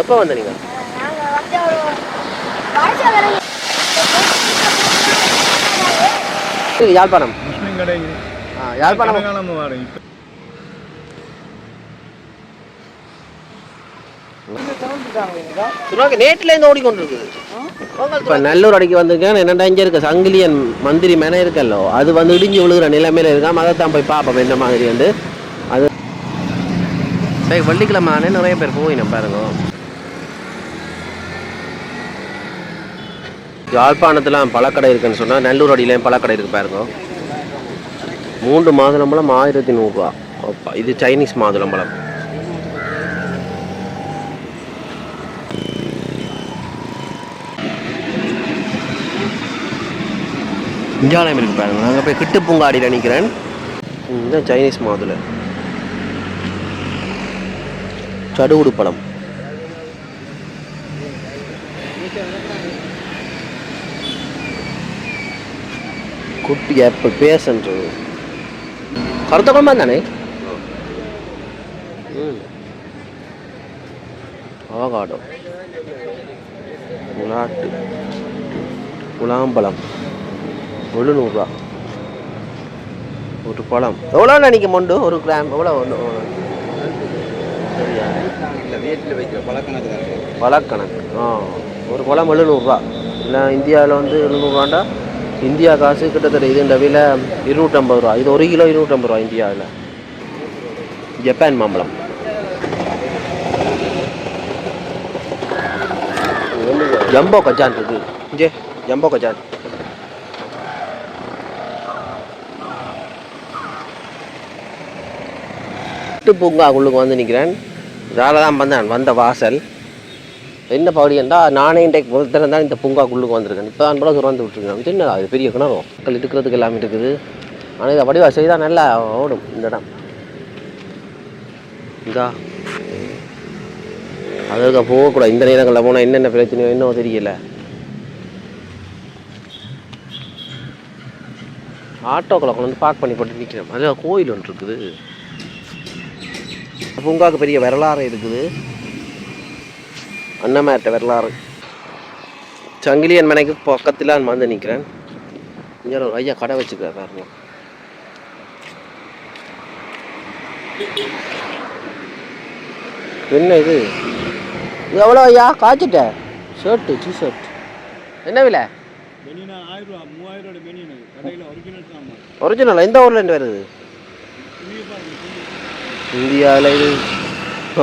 எப்போ வந்த நீங்கள் யாழ்ப்பாணம். யாழ்ப்பாணம். நேற்றுலேருந்து ஓடிக்கொண்டிருக்குது. இப்போ நல்லூர் அடிக்கு வந்திருக்கேன். என்னடா இங்கே இருக்க? சங்கிலியன் மந்திரி மேனே இருக்கல்லோ. அது வந்து இடிஞ்சு விழுகிற நிலைமையில இருக்காம அதை தான் போய் பார்ப்போம். என்ன மாதிரி வந்து. அது சரி வெள்ளிக்கிழமை ஆனே நிறைய பேர் போயினோம் பாருங்க. யாழ்ப்பாணத்தில் பழக்கடை இருக்குன்னு சொன்னால் நல்லூர் அடியிலையும் பழக்கடை இருக்குது பாருங்க. மூன்று மாதுளம்பழம் ஆயிரத்தி நூறுரூவா இது சைனீஸ் மாதுளம்பழம். இந்தியாலயம் இருக்கு பாருங்க. நாங்கள் போய் கிட்டு பூங்காடியில் நிற்கிறேன் இந்த சைனீஸ் மாதுளை சடுகுடு பழம். குட்டி ஆப்பிள் பேசன்றது. கருத்த குழம்பா தானே ம். அவகாடோ முலாட்டு முலாம்பழம் எழுநூறுரூவா ஒரு பழம். எவ்வளோ நினைக்க மொண்டு? ஒரு கிராம். எவ்வளோ ஒன்று சரியா? இல்லை வீட்டில் வைக்கிற பழக்கணக்கு பழக்கணக்கு. ஆ. ஒரு பழம் எழுநூறுரூவா இல்லை இந்தியாவில் வந்து எழுநூறுவாண்டா? இந்தியா காசு கிட்டத்தட்ட இதுண்ட விலை இருநூற்றம்பது ரூபா. இது ஒரு கிலோ இருநூற்றம்பது ரூபா இந்தியாவில். ஜப்பான் மாம்பழம். ஜம்போ கஜான் இருக்கு. இங்கே ஜம்போ கஜான். விட்டு பூங்காக்குள்ளுக்கு வந்து நிற்கிறேன் இதால் தான் வந்தேன். வந்த வாசல். என்ன பகுதி என்றால் நானே இன்றைக்கு முதல் தான் இந்த பூங்காக்குள்ளுக்கு வந்திருக்கேன். இப்போ தான் சுரந்து திறந்து விட்டுருக்கேன். என்ன அது பெரிய கிணறும் மக்கள் இருக்கிறதுக்கு எல்லாமே இருக்குது. ஆனால் இதை வடிவா செய்தால் நல்லா ஓடும் இந்த இடம். இதா அதுக்கு போகக்கூடாது? இந்த நேரங்களில் போனால் என்னென்ன பிரச்சனையோ இன்னும் தெரியல. ஆட்டோக்களை கொண்டு வந்து பார்க் பண்ணி போட்டு நிற்கிறேன் அதில் கோயில் ஒன்று இருக்குது. பூங்காவுக்கு பெரிய வரலாறு இருக்குது. அன்னமேட்ட வரலாறு. சங்கிலியன் மனைக்கு பக்கத்தில் நான் வந்து நிற்கிறேன் இங்கே ஒரு ஐயா கடை வச்சுக்கிறார் பாருங்க. என்ன இது? இது எவ்வளோ ஐயா? காய்ச்சிட்ட? ஷர்ட்டு டி ஷர்ட் என்ன விலை? ஒரிஜினல் எந்த ஊர்ல இருந்து வருது? இந்தியாவில் இது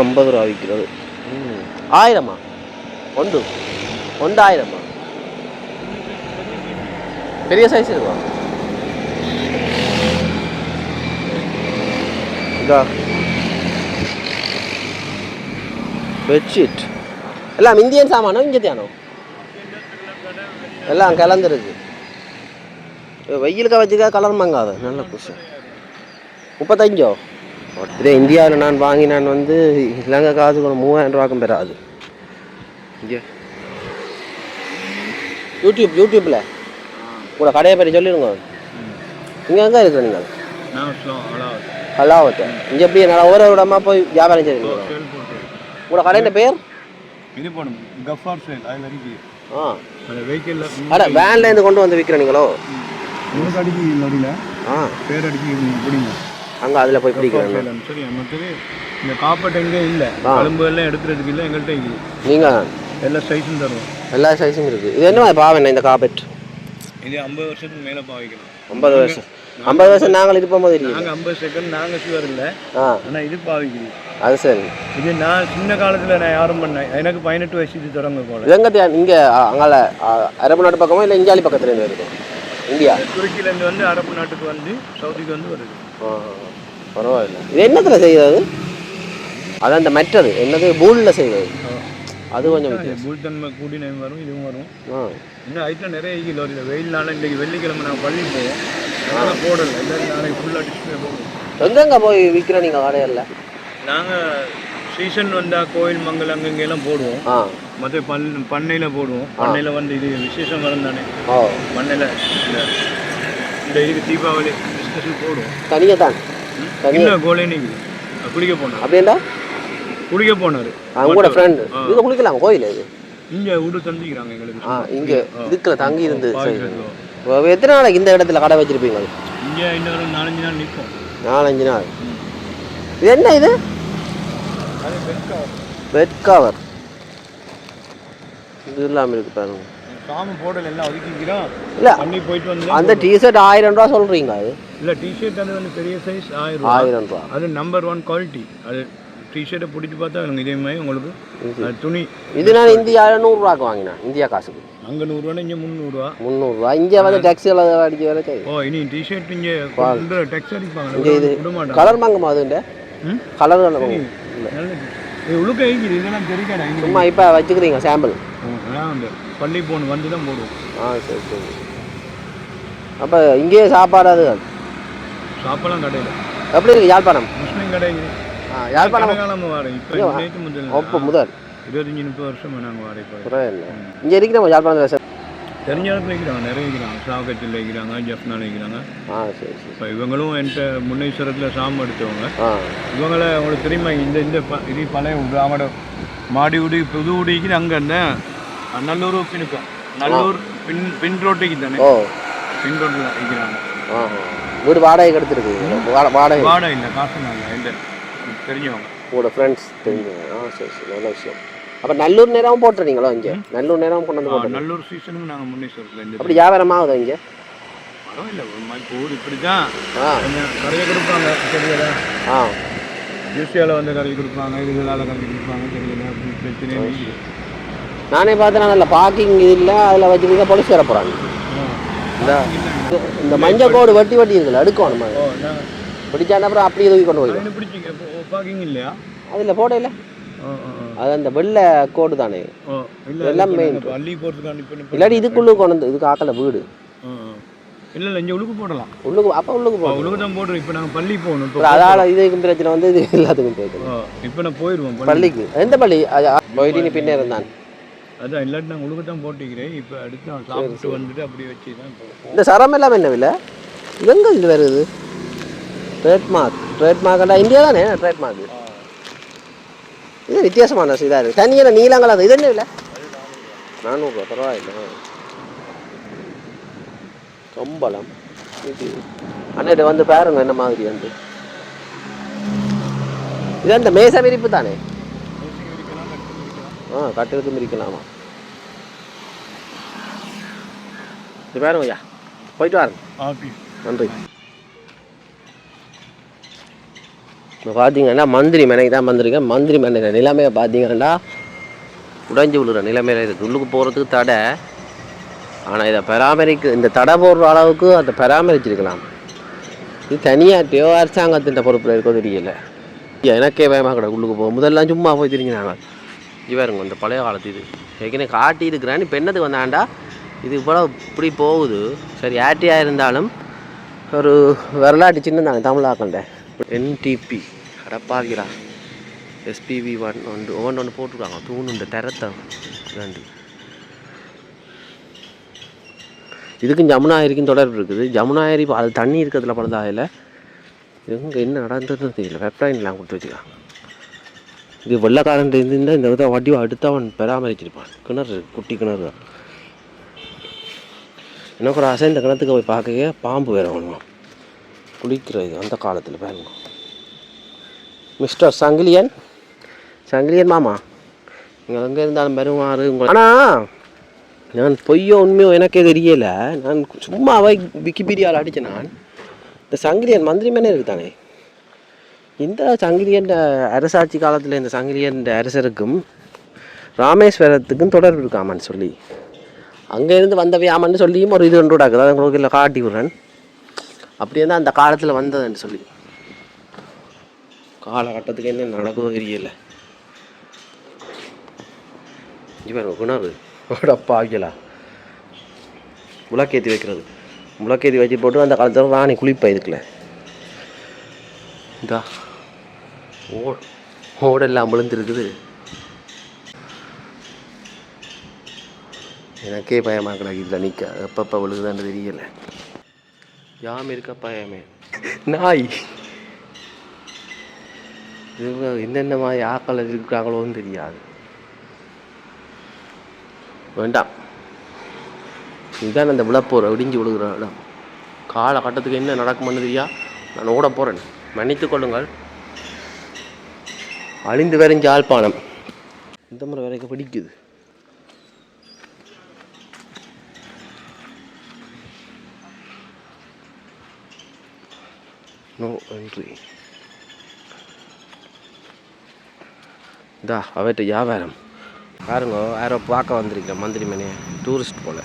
ஐம்பது ரூபா விற்கிறது. ஆயிரமா? ஒன்று. ஒன்று பெரிய சைஸ் இருக்கா இதா. பெட்ஷீட் எல்லாம் இந்தியன் சாமானோ இங்கே தானோ எல்லாம் கலந்துருக்கு வெயிலுக்கு வச்சுக்கா கலர் மங்காது? நல்ல புதுசு முப்பத்தஞ்சோ? இதே இந்தியாவில் நான் வாங்கினான் வந்து இலங்கை காசு ஒரு மூவாயிரம் ரூபாய்க்கும் பெறாது. இங்கே. யூடியூப் யூடியூப்பில் கூட கடையை பற்றி சொல்லிடுங்க. இங்கே எங்கே இருக்கிற நீங்கள்? நான் கல்லாவத்தை இங்கே எப்படி நல்லா ஒரு இடமா போய் வியாபாரம் போட்டு உங்களோட கடையின் பேர்? ஆ. அட வேன்லேருந்து கொண்டு வந்து விற்கிறீங்களோ மூணு அடிக்கு நொடியில் ஆ. பேர் அடிக்கு பிடிங்க. அங்கே அதில் போய் பிடிக்கிறேன். சரி மற்றது இந்த காப்பட் எங்கே இல்லை. கழும்பு எல்லாம் எடுக்கிறதுக்கு இல்லை எங்கள்கிட்ட இருக்குது. நீங்கள் எல்லா சைஸும் தருவோம் எல்லா சைஸும் இருக்குது இது என்ன பாவம் இந்த காபெட் இது ஐம்பது வருஷத்துக்கு மேலே பாவிக்கலாம் ஐம்பது வருஷம் ஐம்பது வருஷம் நாங்கள் இருப்போம் போது இல்லையா நாங்கள் ஐம்பது செகண்ட் நாங்கள் சுவர் இல்லை ஆ ஆனால் இது பாவிக்குது அது சரி இது நான் சின்ன காலத்தில் நான் யாரும் பண்ணேன் எனக்கு பதினெட்டு வயசு இது தொடங்க போல இது எங்கே இங்கே அங்கால அரபு நாட்டு பக்கமா இல்லை இந்தியாலி பக்கத்துல இருந்து இருக்கும் இந்தியா துருக்கியிலேருந்து வந்து அரபு நாட்டுக்கு வந்து சவுதிக்கு வந்து வருது பரவாயில்ல இது என்னத்தில் செய்கிறது அதான் இந்த மெட்டது என்னது பூலில் செய்வது அது கொஞ்சம் பூல்தன்மை கூடினையும் வரும் இதுவும் வரும். இன்னும் ஐட்டம் நிறைய இருக்கு லோரியில் வெயில்னால இன்றைக்கி வெள்ளிக்கிழமை நான் பள்ளி போவோம் அதனால் போடலை. எல்லாரும் நாளைக்கு ஃபுல்லாக டிஸ்பிளே போடுவோம் எங்கெங்க போய் விற்கிற நீங்கள் கடையில் நாங்கள் சீசன் வந்தால் கோயில் மங்கள் அங்கங்கெல்லாம் போடுவோம். மற்ற பண் பண்ணையில் போடுவோம். பண்ணையில் வந்து இது விசேஷம் வரும் தானே. பண்ணையில் இந்த இதுக்கு தீபாவளி ஸ்பெஷல் போடுவோம். தனியாக தான். இன்னும் கோலே நீங்கள் குடிக்க போனோம் அப்படின்டா குளிக்க போனாரு. உங்களோட ஃப்ரெண்டு இது குளிக்கலாம் கோயில் இது. இங்க வீடு தந்திக்கிறாங்க எங்களுக்கு. ஆ இங்கே இதுக்குள்ள தங்கி இருந்து எத்தனை நாளைக்கு இந்த இடத்துல கடை வச்சிருப்பீங்க? இங்க இன்னொரு நாலஞ்சு நாள் நிற்போம் நாலஞ்சு நாள். இது என்ன இது? பெட் கவர் இது இல்லாமல் இருக்கு பாருங்க. சாமி போடல எல்லாம் ஒதுக்கிக்கிறோம். இல்லை தண்ணி போயிட்டு வந்து அந்த டிஷர்ட் ஆயிரம் ரூபா சொல்கிறீங்க அது இல்ல டிஷர்ட் அது வந்து பெரிய சைஸ் ஆயிரம் ரூபாய் ஆயிரம் ரூபா. அது நம்பர் ஒன் குவாலிட்டி அது டிஷர்ட்டை பிடிச்சி பார்த்தா எனக்கு இதே மாதிரி உங்களுக்கு அது துணி. இது நான் இந்தியாவில் நூறுரூவாக்கு வாங்கினேன். இந்தியா காசுக்கு. அங்கே நூறுரூவா இங்கே முந்நூறுரூவா? முந்நூறுரூவா. இங்கே வந்து டேக்ஸியில் அடிக்க வேலை ஓ இனி டிஷர்ட் இங்கே டெக்ஸ் அடிப்பாங்க இது கலர் வாங்குமா ம்? கலர் உழுக்க ஐக்கிது இதெல்லாம் தெரியாடா சும்மா இப்போ வச்சுக்கிறீங்க சாம்பிள் பள்ளி போன் வந்து தான் போடுவோம். ஆ சரி சரி. அப்போ இங்கேயே சாப்பாடு அது. சாப்பிடலாம் கடையில். எப்படி இருக்கு? யாழ்ப்பாணம்? முஸ்லீம் கடை யாழ்ப்பாணம் இப்போ முதல் இருபத்தஞ்சி முப்பது வருஷம் நாங்கள் இல்லை இங்கே இருக்கிறோம் யாழ்ப்பாணத்தில் தெரிஞ்ச இடத்துல வைக்கிறாங்க நிறைய சாவகத்தில் ஜப்னால சரி சரி இப்போ இவங்களும் என்கிட்ட முன்னேஸ்வரத்தில் சாமம் எடுத்தவங்க இவங்கள உங்களுக்கு தெரியுமா இந்த இந்த இது பழைய அவனோட மாடி வீடு புது வீடுக்கு அங்கே இருந்தேன் நல்லூர் பின்னுக்கும் நல்லூர் பின் பின் ரோட்டுக்கு தானே பின் ரோட்டில் வைக்கிறாங்க ஆ வீடு வாடகைக்கு எடுத்துருக்கு வா- வாடகை வாடகை இல்லை காசு இல்லை இல்லை தெரிஞ்சவங்க உங்களோட ஃப்ரெண்ட்ஸ் தெரிஞ்சவங்க ஆ சரி சரி. நல்ல விஷயம். அப்போ நல்லூர் நேரமும் போட்டுறீங்களோ இங்கே? நல்லூர் நேரம் கொண்டு வந்து போட்டுறீங்க நல்லூர் சீசனுக்கு நாங்கள் முன்னேஸ்வரத்தில் இந்த அப்படி வியாபாரம் ஆகுதா இங்கே? பரவாயில்ல. ஒரு மாதிரி ஊர் இப்படி தான் கரையை கொடுப்பாங்க. தெரியல. ஆ. யூசியாவில் வந்து கரையை கொடுப்பாங்க. இதுகளால் கரையை கொடுப்பாங்க. தெரியல. பிரச்சனையே இல்லை. நானே பார்த்தேன். நல்ல பார்க்கிங் இது இல்லை. அதில் வச்சுருக்க பொலிஸ் வர போகிறாங்க இந்த மஞ்சள் கோடு வட்டி வட்டி இருக்குல்ல நாங்கள் பிடிச்சான அப்புறம் அப்படியே தூக்கி கொண்டு போயிடும். அதில் போடையில். அது அந்த வெள்ளை கோடு தானே. இல்லை எல்லாம் இப்போ இல்லாட்டி இதுக்குள்ளே கொண்டு வந்து இதுக்கு ஆக்கல வீடு. இல்லை இல்லை இங்கே உழுக்கு போடலாம். உள்ளுக்கு அப்போ உள்ளுக்கு போகணும் உழுக்கு தான் போடுறோம். இப்போ நாங்கள் பள்ளி போகணும். இப்போ அதால இதுக்கும் பிரச்சனை வந்து இது எல்லாத்துக்கும் போயிடுது ஓ இப்போ நான் போயிடுவோம் பள்ளி பள்ளிக்கு. எந்த பள்ளி? நீ பின்னே இருந்தான். அதான் இல்லாட்டி நான் உழுக்கு தான் போட்டிக்கிறேன். இப்போ அடுத்து நான் சாப்பிட்டு வந்துட்டு அப்படியே வச்சு தான் இந்த சரம் எல்லாம் என்ன விலை? எங்கே இது வருது? ட்ரேட்மார்க் ட்ரேட்மார்க்கா இந்தியா தானே ட்ரேட்மார்க் இது வித்தியாசமான இதாக இருக்குது தனியாக நீளங்களா இது என்ன விலை நானூறுரூவா பரவாயில்ல சம்பளம் இது அண்ணே வந்து பாருங்க என்ன மாதிரி வந்து இது அந்த மேச விரிப்பு தானே ஆ கட்டிலுக்கும் இருக்கலாமா இது பாருங்க ஐயா போயிட்டு வாருங்க நன்றி இப்போ பார்த்தீங்கன்னா மந்திரி மனைக்கு தான் வந்திருக்கேன். மந்திரி மனை நிலைமையை பார்த்தீங்கன்னா உடைஞ்சு விழுற நிலைமையில் இருக்குது. உள்ளுக்கு போகிறதுக்கு தடை. ஆனால் இதை பராமரிக்க இந்த தடை போடுற அளவுக்கு அதை பராமரிச்சிருக்கலாம். இது தனியாட்டியோ அரசாங்கத்தின் பொறுப்பில் இருக்கோ தெரியல. எனக்கே பயமாக கிடக்கு. உள்ளுக்கு போகும் முதல்லாம் சும்மா போய் தெரிஞ்சினாங்க இவருங்க இந்த பழைய காலத்து இது. ஏற்கனவே காட்டி இருக்கிறேன் இப்போ என்னது வந்தாண்டா? இது இவ்வளோ இப்படி போகுது. சரி ஆட்டியாக இருந்தாலும் ஒரு வரலாற்று சின்னம் தமிழாக்கண்டேன் என்டிபி அடப்பாகிறா எஸ்பிவி ஒன் ஒன்று ஒவ்வொன்று ஒன்று போட்டிருக்காங்க தூணு இந்த தரத்தை வேண்டி இதுக்கும் ஜமுனா ஏரிக்கும் தொடர்பு இருக்குது. ஜமுனா ஏரி அது தண்ணி இருக்கிறதுல பழுதாகல எங்கே என்ன நடந்ததுன்னு தெரியல. வெப்லைன்லாம் கொடுத்து வச்சுருக்காங்க இது வெள்ளக்காரன் இருந்தால் இந்த வித வட்டி அடுத்து அவன் பராமரிச்சிருப்பான். கிணறு குட்டி கிணறு. தான் எனக்கு ஒரு ஆசை இந்த கிணத்துக்கு போய் பார்க்க பாம்பு வேற வேணும் குளிக்கிறது அந்த காலத்தில் பாருங்க. மிஸ்டர் சங்கிலியன்? சங்கிலியன் மாமா. நீங்கள் எங்கே இருந்தாலும் வருவார் உங்கள் ஆனால் நான் பொய்யோ உண்மையோ எனக்கே தெரியலை. நான் சும்மாவே விக்கிபீடியாவில் அடித்தேன் நான். இந்த சங்கிலியன் மந்திரி மேனே இருக்குதானே இந்த சங்கிலியன் அரசாட்சி காலத்தில் இந்த சங்கிலியன் அரசருக்கும் ராமேஸ்வரத்துக்கும் தொடர்பு இருக்காமான்னு சொல்லி. அங்கேருந்து வந்த வியாமன்னு சொல்லியும் ஒரு இது ஒன்று விடாக்குது அதை உங்களுக்கு இல்லை காட்டி விடுறேன். அப்படியே தான் அந்த காலத்தில் வந்ததுன்னு சொல்லி. காலகட்டத்துக்கு என்ன நடக்குதோ தெரியல. இவன் குணவு அப்பா ஆகியலா முளக்கேற்றி வைக்கிறது. முளக்கேற்றி வச்சு போட்டு அந்த காலத்தில் ராணி குளிப்பா இதுக்குள்ள. இதா ஓ ஓடெல்லாம் விழுந்துருக்குது. எனக்கே பயமாக கிடக்கு இதில் நிற்க எப்பப்போ விழுகுதான்னு தெரியல. யாம் இருக்கா பயமே? நாய். இவங்க என்னென்ன மாதிரி ஆக்கள் இருக்கிறாங்களோன்னு தெரியாது. வேண்டாம். இதுதான் அந்த விழப்போர் இடிஞ்சு விழுகிற இடம். காலகட்டத்துக்கு என்ன நடக்கும்னு தெரியா? நான் ஓட போகிறேன் மன்னித்து கொள்ளுங்கள். அழிந்து வரைஞ்ச ஜாழ்ப்பாணம் இந்த முறை வரைக்கும் பிடிக்குது? நோ என்ட்ரி இதா அவர்கிட்ட வியாபாரம். பாருங்க யாரோ பார்க்க வந்திருக்கிறேன் மந்திரி மணி டூரிஸ்ட் போல.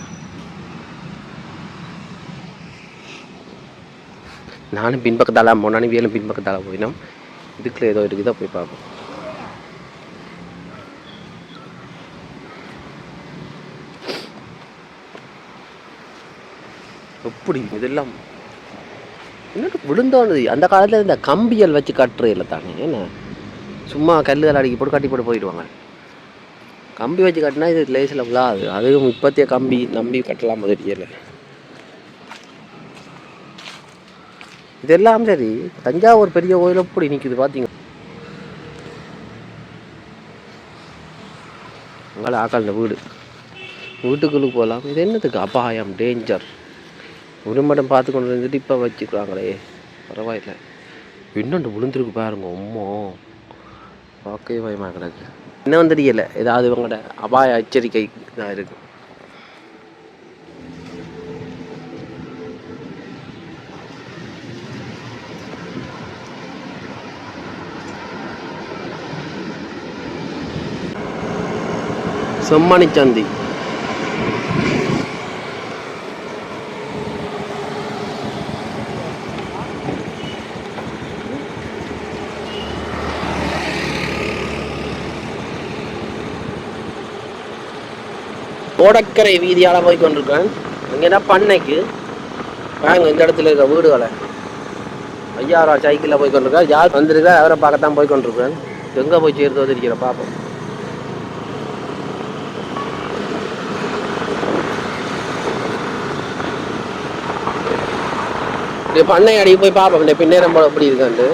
நானும் பின்பக்கத்தால போனாலும் வேலும் பின்பக்கத்தால போயினோம். இதுக்குள்ள ஏதோ இருக்குதா போய் பார்ப்போம். எப்படி இதெல்லாம்? என்னட்டு விழுந்தோன்னு அந்த காலத்தில் இந்த கம்பியல் வச்சு கட்டுறதில்ல தானே என்ன? சும்மா கல் அடிக்கி போட்டு கட்டி போட்டு போயிடுவாங்க. கம்பி வச்சு கட்டினா இது லேசில் விழாது. அதுவும் இப்போத்திய கம்பி நம்பி கட்டலாம் முதல்ல இதெல்லாம் சரி. தஞ்சாவூர் பெரிய கோயில் எப்படி நிற்குது பார்த்தீங்க அங்கால ஆக்கால் இந்த வீடு. வீட்டுக்குள்ளே போகலாம். இது என்னத்துக்கு? அபாயம் டேஞ்சர் உருமடம் பார்த்து கொண்டு இருந்துட்டு இப்போ வச்சுக்கிறாங்களே. பரவாயில்லை. இன்னொன்று விழுந்துருக்கு பாருங்க. உம்மோ பார்க்கவே பயமாக கிடக்கு இன்னும் தெரியல ஏதாவது இவங்களோட அபாய எச்சரிக்கை இதாக இருக்கு. செம்மணி ஓடக்கரை வீதியால் போய் கொண்டிருக்கேன் இங்கே பண்ணைக்கு? வாங்க இந்த இடத்துல இருக்க வீடுகளை. ஐயாயிரம் சைக்கிளில் போய் கொண்டிருக்கேன் யார் வந்திருக்கா அவரை பார்க்கத்தான் போய் கொண்டிருக்கேன் எங்கே போய் சேர்த்தோ வந்திருக்கிற பார்ப்போம் இப்படி பண்ணை அடிக்க போய் பார்ப்போம் இந்த பின்னேரம் போல எப்படி இருக்கான்ட்டு.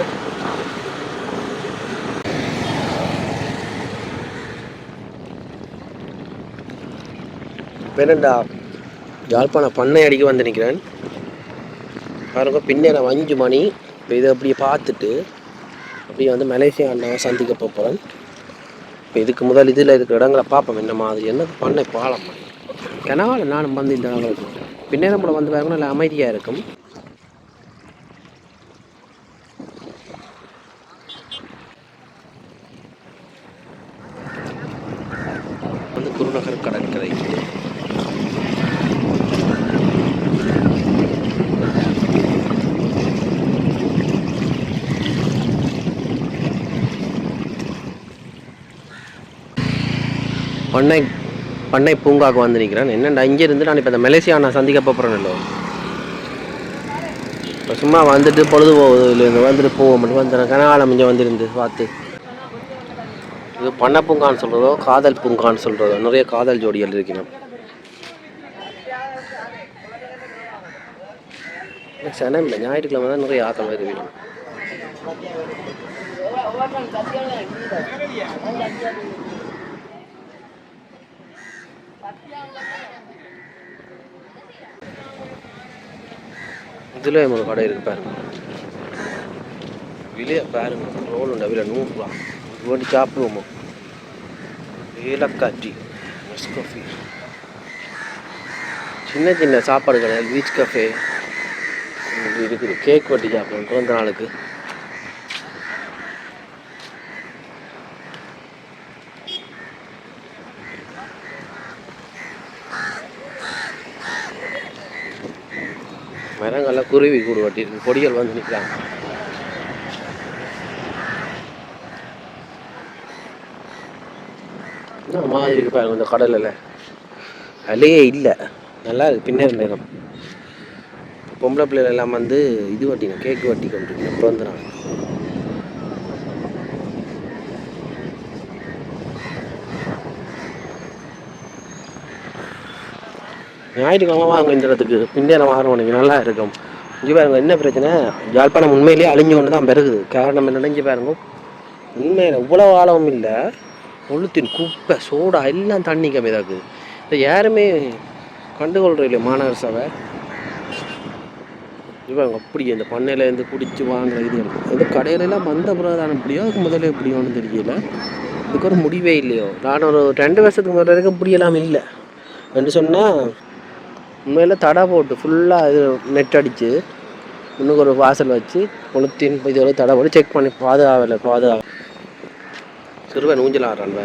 பெருண்டா யாழ்ப்பாண பண்ணை அடிக்க வந்து நிற்கிறேன் பாருங்க பின்னேற அஞ்சு மணி. இப்போ இதை அப்படியே பார்த்துட்டு அப்படியே வந்து மலேசியா அண்ணாவை சந்திக்க போகிறேன் இப்போ இதுக்கு முதல் இதில் இருக்கிற இடங்களை பார்ப்போம். என்ன மாதிரி என்ன பண்ணை பாலம். கனவால நானும் வந்து இந்த இடங்களுக்கு பின்னேறம் கூட வந்து பாருங்க நல்லா அமைதியாக இருக்கும். வந்து குருநகர் கடற்கரை பண்ணை பண்ணை பூங்காவுக்கு வந்து நிற்கிறேன் என்னண்டா இங்கேருந்து நான் இப்போ இந்த மலேசியா நான் சந்திக்க போகிறேன்ல இப்போ சும்மா வந்துட்டு பொழுது போகுது இல்லை வந்துட்டு போவோம் மட்டும் வந்து கனகாலம் இங்கே வந்துருந்து பார்த்து. இது பண்ணை பூங்கான்னு சொல்கிறதோ காதல் பூங்கான்னு சொல்கிறதோ நிறைய காதல் ஜோடிகள் இருக்கணும் சென்னை இல்லை ஞாயிற்றுக்கிழமை தான் நிறைய ஆட்கள் வருது வீடு இதில் ஒரு கடை இருக்கு பாருங்க விலையை பாருங்க ரோல் உண்டு விலை நூறுரூவா. வேண்டி சாப்பிடுவோமோ ஏலக்காய் டீ நெஸ்கஃபி சின்ன சின்ன சாப்பாடு கடை பீச் கஃபே இருக்குது கேக் வட்டி சாப்பிடுவோம் பிறந்த நாளுக்கு. மரங்கள்லாம் குருவி கூடு வட்டிருக்கு கொடிகள் வந்து நிற்கிறாங்க மாதிரி இருக்கு பாருங்க இந்த கடலில் அலையே இல்லை. நல்லா இருக்கு. பின்னர் நேரம் பொம்பளை பிள்ளைகள் எல்லாம் வந்து இது வட்டினோம் கேக்கு வட்டி கொண்டு பிறந்துறாங்க ஞாயிற்றுக்கிழமை வாங்க இந்த இடத்துக்கு பின்னேரம் நல்லா இருக்கும். இங்கே பாருங்க என்ன பிரச்சனை? யாழ்ப்பாணம் உண்மையிலேயே அழிஞ்சு கொண்டு தான் பெருகுது. காரணம் என்னன்னா இங்கே பாருங்க. உண்மையில் இவ்வளோ ஆழமும் இல்லை. கொளுத்தின் குப்பை சோடா எல்லாம் தண்ணி கம்மி இருக்குது. இதை யாருமே கண்டுகொள்கிற இல்லையா மாணவர் சபை இவங்க அப்படி இந்த பண்ணையிலேருந்து குடிச்சு வாங்குற இது இந்த கடையிலலாம் வந்த பிறகு தான் எப்படியோ அதுக்கு முதல்ல எப்படியோன்னு தெரியல. இதுக்கு ஒரு முடிவே இல்லையோ? நான் ஒரு ரெண்டு வருஷத்துக்கு முதல்ல வரைக்கும் இப்படியெல்லாம் இல்லை. என்று சொன்னால் உண்மையில் தடை போட்டு ஃபுல்லாக இது நெட் அடித்து இன்னும் ஒரு வாசல் வச்சு கொளுத்தின் இதோட தடை போட்டு செக் பண்ணி பாதுகாவலை பாதுகாவல் சிறுவன் ஊஞ்சல் ஆடுறான்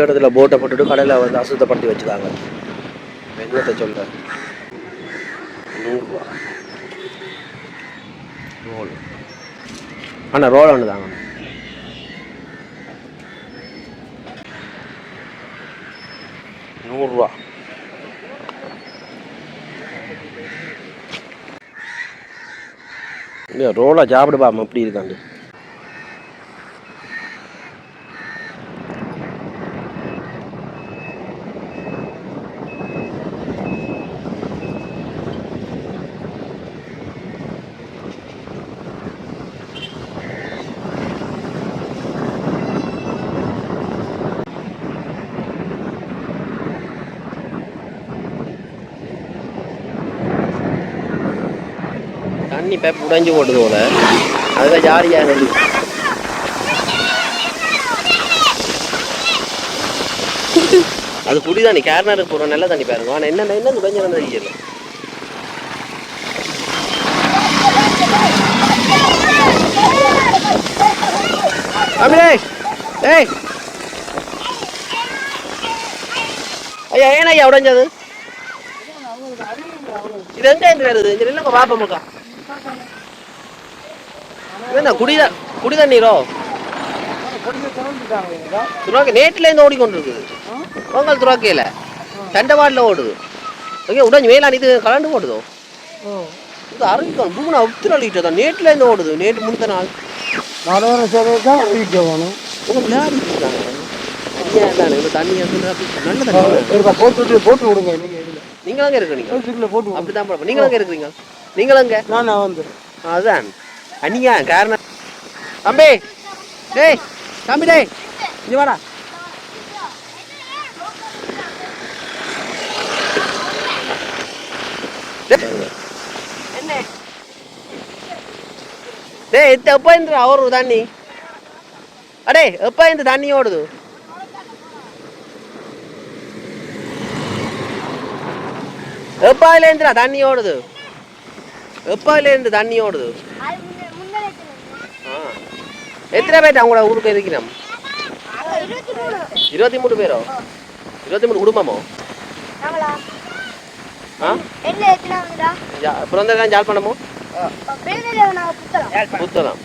பாருங்க இடத்துல போட்டை போட்டுட்டு கடையில் வந்து அசுத்தப்படுத்தி வச்சுக்காங்க என்னத்தை சொல்கிறேன் நூறுரூவா. ரோல். அண்ணா ரோல் ஒன்று தாங்க. நூறுரூவா. இல்லை ரோலாக சாப்பிடுப்பா அப்படி இருக்காண்டு தண்ணி பேப்பர் உடைஞ்சு போட்டு போல அதில் ஜாலியாக நெல் அது குடி தண்ணி கேரனாருக்கு போகிறோம் நல்ல தண்ணி பாருங்க. ஆனால் என்ன என்ன உடைஞ்சு தெரியல அமிலே ஏய். ஐயா ஏன் ஐயா உடைஞ்சது? இது எங்க இருந்து வருது? இங்க நில்லுங்க பாப்போமுக்கா இது என்ன குடி குடி தண்ணீரோ துறாக்கை நேற்றுல இருந்து ஓடிக்கொண்டிருக்குது. பொங்கல் துறாக்கையில் தண்டவாடில் ஓடுது. ஓகே உடஞ்சி மேலான இது கலண்டு ஓடுதோ இது அறிவிக்கணும் பூனா உத்து நாளிக்கிட்டு தான் நேற்றுல இருந்து ஓடுது நேற்று முந்தின நாள். நடுவர சேவை தான் தண்ணி இருக்கா போட்டு விடுங்க. நீங்க அங்கே இருக்கிறீங்க அப்படிதான் போட நீங்களும் அங்கே இருக்கிறீங்க நீங்களும் அங்கே நான் நான் வந்து அதான். அண்ணியா காரணம். தம்பி டேய் தம்பி டேய் இது வாடா. டேய் இது எப்போ இந்த அவரு தண்ணி? அடே எப்போ இந்த தண்ணி ஓடுது? எப்பாயிலேருந்துடா தண்ணி ஓடுது? எப்பாயிலேருந்து தண்ணி ஓடுது அது முன்ன முன்னாடி ஆ. எத்தனை பேர் அவங்களோட ஊருக்கு இருக்கிறோம் இருபத்தி மூணு பேரோ இருபத்தி மூணு குடும்பமோ பிறந்ததான் பிறந்தது நாங்கள் புத்தளம்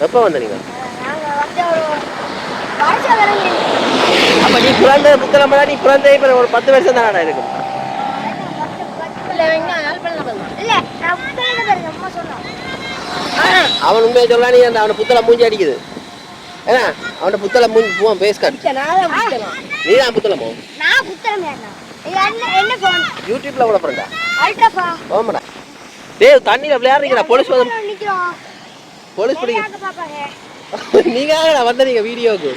எப்போ வந்த நீங்க அப்ப நீ பிறந்த புத்தளம் நீ பிறந்த இப்ப ஒரு பத்து வருஷம் தானடா இருக்கும் இல்ல நான் புத்தளம் பாருங்க அம்மா சொன்னான் அவன் உண்மையை சொல்ல நீ அந்த அவனை புத்தளம் மூஞ்சி அடிக்குது. ஏன்னா அவன புத்தளம் மூஞ்சி போவான் பேஸ் காட்டு நீ தான் புத்தளமோ. நான் என்ன ஃபோன் யூடியூப்ல கூட பிறந்தா அல்ட்ராஃபா போமாடா. டேய் தண்ணியில விளையாடுறீங்களா போலீஸ் வந்து போலீஸ் பாப்பாங்க? நீங்க யாரடா வந்த நீங்க வீடியோக்கு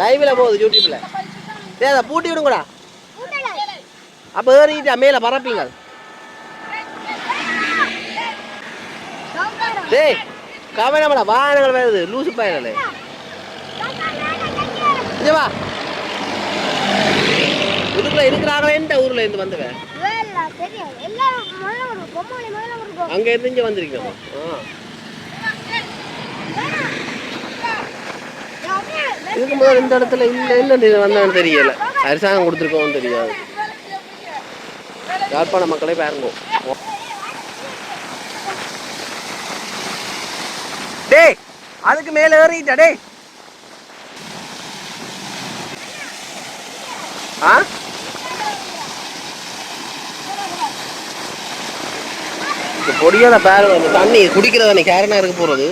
லைவ்ல போகுது யூடியூப்ல. டேய் அதை பூட்டி விடுங்கடா. அப்ப ஏறிட்டு மேல பரப்பீங்க. டேய் கவனமாடா வாகனங்கள் வருது லூசு பயனாலே வா. இதுக்குள்ள இருக்கிறாங்களே எந்த ஊர்ல இருந்து வந்தவன் அங்க இருந்து இங்க வந்திருக்கோம் ஆ. இதுக்கு முதல்ல இந்த இடத்துல இல்ல இல்ல வந்தான்னு தெரியல. அரசாங்கம் கொடுத்துருக்கோம் தெரியாது. யாழ்ப்பாண மக்களே பாருங்க. டே அதுக்கு மேல ஏறிட்டா டே ஆ? இந்த பொடியான பாருங்க இந்த தண்ணி குடிக்கிற நீ கேரனா இருக்க போகிறது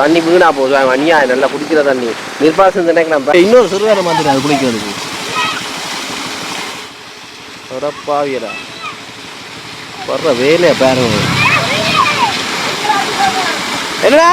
தண்ணி வீணா போகுது. அவன் நல்லா குடிக்கிற தண்ணி. நிர்பாசம் தினைக்கு நம்ம இன்னொரு சிறுவாரம் வந்துட்டு அது குடிக்கிறதுக்கு பாவியடா வர்ற வேலையை பாருங்க. என்னடா?